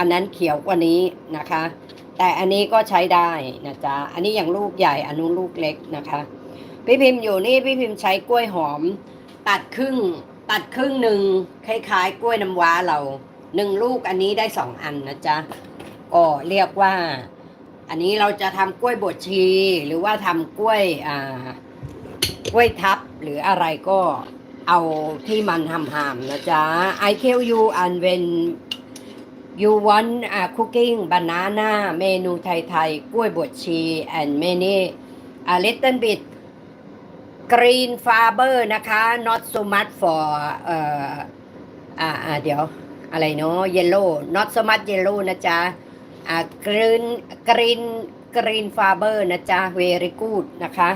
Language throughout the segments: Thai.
อันนั้นเขียวกว่านี้นะคะ แต่อันนี้ก็ใช้ได้นะจ๊ะ อันนี้อย่างลูกใหญ่อันนู้นลูกเล็กนะคะ พี่พิมพ์อยู่นี่พี่พิมพ์ใช้กล้วยหอม ตัดครึ่งตัดครึ่งหนึ่งคล้ายๆ กล้วยน้ำว้าเราหนึ่งลูกอันนี้ได้สองอันนะจ๊ะก็เรียกว่า อันนี้เราจะทำกล้วยบดชี หรือว่าทำกล้วยอ่ากล้วยทับหรืออะไรก็เอาที่มันหำๆนะจ๊ะ I tell you and when you want uh, cooking banana เมนูไทยๆกล้วยบดชี and many a little bit green fiber นะคะ not so much for เอ่ออ่าอ่าเดี๋ยวอะไรเนาะ yellow not so much yellow นะจ๊ะอ่า green green green fiber นะจ๊ะ very good นะคะ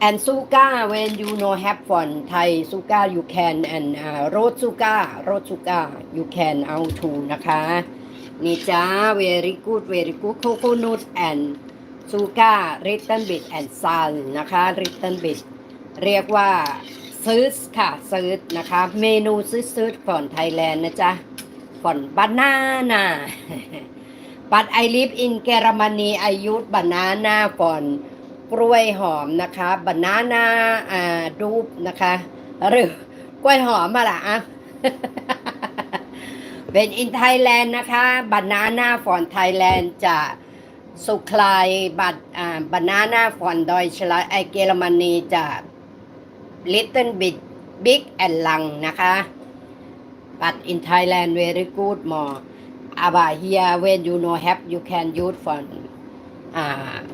and sugar when you know have fun Thai sugar you can and uh, road sugar road sugar you can out to นะคะนี่จ้า very good very good coconut and sugar little bit and salt นะคะ little bit เรียกว่าซื้อค่ะซื้อนะคะ เมนูซื้อซื้อก่อนไทยแลนด์นะจ๊ะก่อนบานาน่า but I live in Germany I use banana ก่อน กล้วยหอมนะคะบานาน่าอ่ารูปนะคะ หรือกล้วยหอมอะละอะเป็นอินไทยแลนด์นะคะบานาน่าฟอนไทยแลนด์จะสุคลายบัตอ่าบานาน่าฟอนดอยชลาไอเยอรมนีจะลิตเติ้ลบิดบิ๊กแอนลังนะคะบัตอินไทยแลนด์เวรี่กูดมออาบาเฮียเวนยูโน่แฮปยูแคนยูดฟอน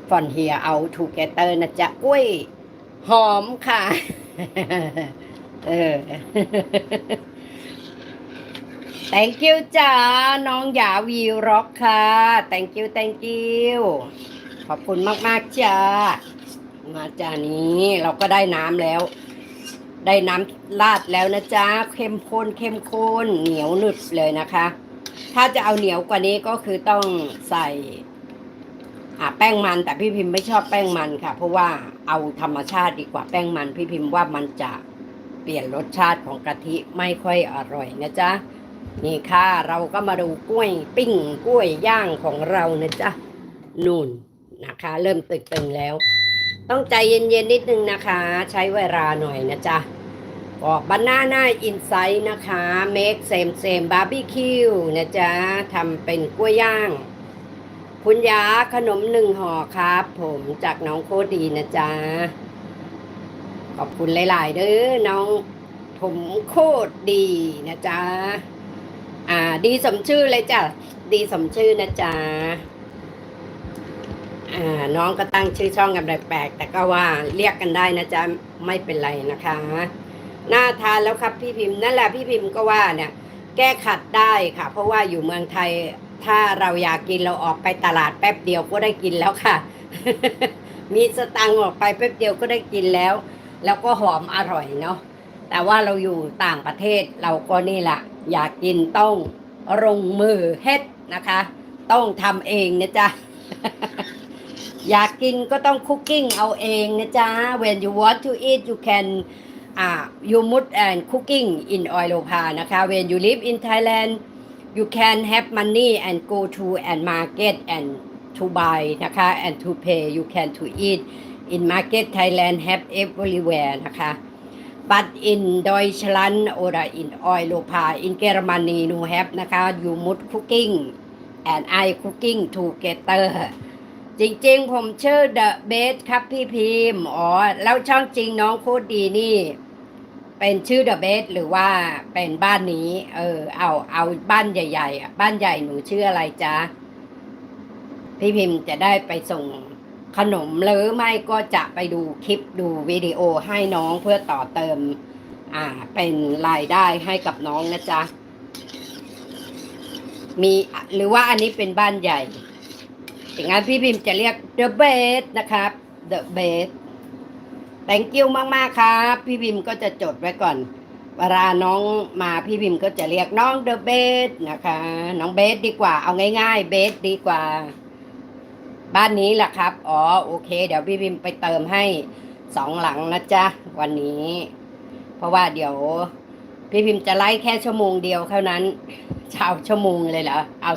from here out together นะจ๊ะกล้วยหอมค่ะ เออ thank you จ้า น้องหยาวีร็อกค่ะ thank you thank you ขอบคุณมาก ๆ จ้า มาจานี้เราก็ได้น้ำแล้ว ได้น้ำราดแล้วนะจ๊ะ เข้มข้นเข้มข้นเหนียวหนึบเลยนะคะ ถ้าจะเอาเหนียวกว่านี้ก็คือต้องใส่ อ่าแป้งมันแต่พี่พิมพ์ไม่ชอบแป้งมันค่ะ เพราะว่าเอาธรรมชาติดีกว่าแป้งมัน พี่พิมพ์ว่ามันจะเปลี่ยนรสชาติของกะทิไม่ค่อยอร่อยนะจ๊ะนี่ค่ะเราก็มาดูกล้วยปิ้งกล้วยย่างของเรานะจ๊ะนู่นนะคะ เริ่มตึงๆแล้ว ต้องใจเย็นๆนิดนึงนะคะ ใช้เวลาหน่อยนะจ๊ะก็บานาน่าอินไซต์นะคะ make same same barbecue นะจ๊ะทำเป็นกล้วยย่าง คุณยาขนมหนึ่งห่อครับ ผมจากน้องโคตรดีนะจ๊ะ ขอบคุณหลาย ๆ เด้อน้องผมโคตรดีนะจ๊ะ อ่า ดีสมชื่อเลยจ้ะ ดีสมชื่อนะจ๊ะ อ่า น้องก็ตั้งชื่อช่องกันแปลกๆแต่ก็ว่าเรียกกันได้นะจ๊ะ ไม่เป็นไรนะคะ น่าทานแล้วครับพี่พิมพ์นั่นแหละพี่พิมพ์ก็ว่าเนี่ย แก้ขัดได้ค่ะ เพราะว่าอยู่เมืองไทย ถ้าเราอยากกินเราออกไปตลาดแป๊บเดียวก็ได้กินแล้วค่ะ มีสตังค์ออกไปแป๊บเดียวก็ได้กินแล้ว แล้วก็หอมอร่อยเนาะแต่ว่าเราอยู่ต่างประเทศเราก็นี่แหละอยากกินต้องลงมือเฮ็ดนะคะ ต้องทำเองนะจ๊ะ อยากกินก็ต้องคุกกิ้งเอาเองนะจ๊ะ when you want to eat you can อ่า you must and cooking in oil p a นะคะ when you live in Thailand you can have money and go to and market and to buy นะคะ and to pay you can to eat in market Thailand have everywhere นะคะ but in Deutschland or in Europa in Germany you have นะคะ you must cooking and I cooking together จริงๆ ผมชื่อ The Best ครับพี่พิมพ์อ๋อ แล้วช่องจริงน้องโคตรดีนี่ เป็นชื่อ The Best หรือว่าเป็นบ้านนี้ เออ เอาเอาบ้านใหญ่ๆอะบ้านใหญ่หนูชื่ออะไรจ๊ะพี่พิมพ์จะได้ไปส่งขนมหรือไม่ก็จะไปดูคลิปดูวิดีโอให้น้องเพื่อต่อเติม อ่า เป็นรายได้ให้กับน้องนะจ๊ะ มีหรือว่าอันนี้เป็นบ้านใหญ่อย่างนั้นพี่พิมพ์จะเรียก The Best นะครับ The Best thank you มากๆครับ พี่พิมพ์ก็จะจดไว้ก่อน เวลาน้องมาพี่พิมพ์ก็จะเรียกน้อง The Best นะคะ น้องเบสดีกว่า เอาง่ายๆ เบสดีกว่า บ้านนี้แหละครับ อ๋อโอเค เดี๋ยวพี่พิมพ์ไปเติมให้สองหลังนะจ๊ะ วันนี้ เพราะว่าเดี๋ยว พี่พิมพ์จะไล่แค่ชั่วโมงเดียวเท่านั้นชาวชั่วโมงเลยเหรอเอา